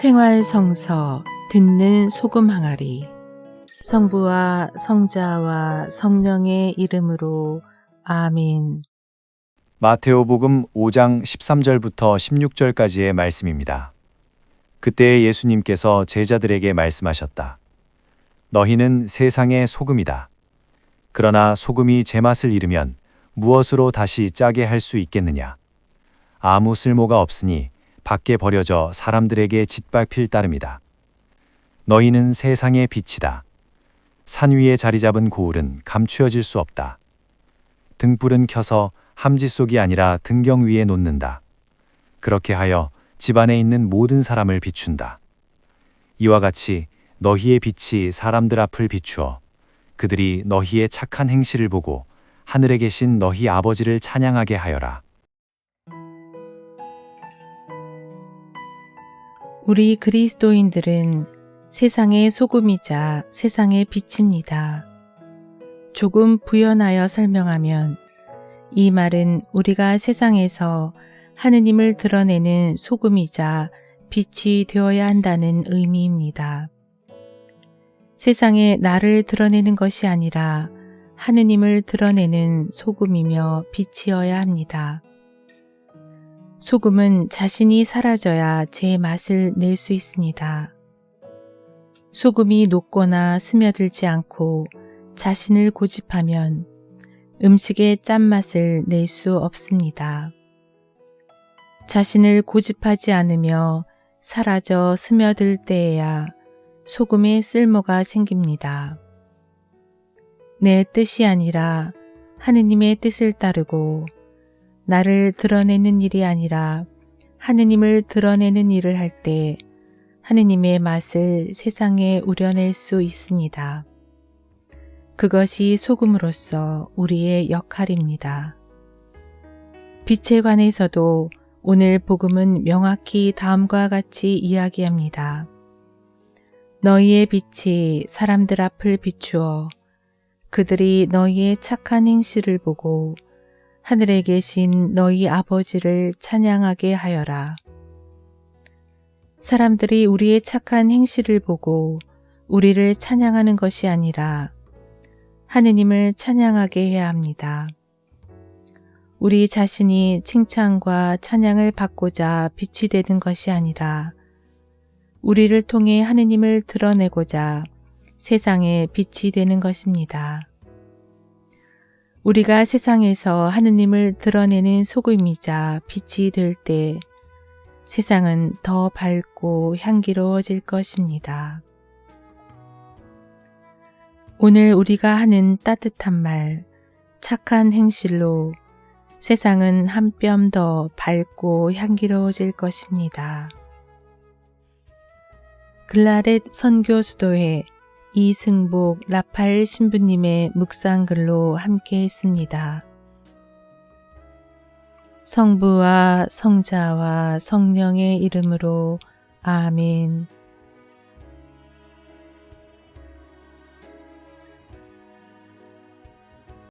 생활 성서 듣는 소금 항아리 성부와 성자와 성령의 이름으로 아멘. 마테오복음 5장 13절부터 16절까지의 말씀입니다. 그때 예수님께서 제자들에게 말씀하셨다. 너희는 세상의 소금이다. 그러나 소금이 제맛을 잃으면 무엇으로 다시 짜게 할 수 있겠느냐? 아무 쓸모가 없으니 밖에 버려져 사람들에게 짓밟힐 따름이다. 너희는 세상의 빛이다. 산 위에 자리 잡은 고울은 감추어질 수 없다. 등불은 켜서 함지 속이 아니라 등경 위에 놓는다. 그렇게 하여 집안에 있는 모든 사람을 비춘다. 이와 같이 너희의 빛이 사람들 앞을 비추어 그들이 너희의 착한 행실을 보고 하늘에 계신 너희 아버지를 찬양하게 하여라. 우리 그리스도인들은 세상의 소금이자 세상의 빛입니다. 조금 부연하여 설명하면 이 말은 우리가 세상에서 하느님을 드러내는 소금이자 빛이 되어야 한다는 의미입니다. 세상에 나를 드러내는 것이 아니라 하느님을 드러내는 소금이며 빛이어야 합니다. 소금은 자신이 사라져야 제 맛을 낼 수 있습니다. 소금이 녹거나 스며들지 않고 자신을 고집하면 음식의 짠맛을 낼 수 없습니다. 자신을 고집하지 않으며 사라져 스며들 때에야 소금의 쓸모가 생깁니다. 내 뜻이 아니라 하느님의 뜻을 따르고 나를 드러내는 일이 아니라 하느님을 드러내는 일을 할 때 하느님의 맛을 세상에 우려낼 수 있습니다. 그것이 소금으로서 우리의 역할입니다. 빛에 관해서도 오늘 복음은 명확히 다음과 같이 이야기합니다. 너희의 빛이 사람들 앞을 비추어 그들이 너희의 착한 행실을 보고 하늘에 계신 너희 아버지를 찬양하게 하여라. 사람들이 우리의 착한 행실을 보고 우리를 찬양하는 것이 아니라 하느님을 찬양하게 해야 합니다. 우리 자신이 칭찬과 찬양을 받고자 빛이 되는 것이 아니라 우리를 통해 하느님을 드러내고자 세상에 빛이 되는 것입니다. 우리가 세상에서 하느님을 드러내는 소금이자 빛이 될 때 세상은 더 밝고 향기로워질 것입니다. 오늘 우리가 하는 따뜻한 말, 착한 행실로 세상은 한 뼘 더 밝고 향기로워질 것입니다. 글라렛 선교 수도회 이승복 라파엘 신부님의 묵상글로 함께 했습니다. 성부와 성자와 성령의 이름으로 아멘.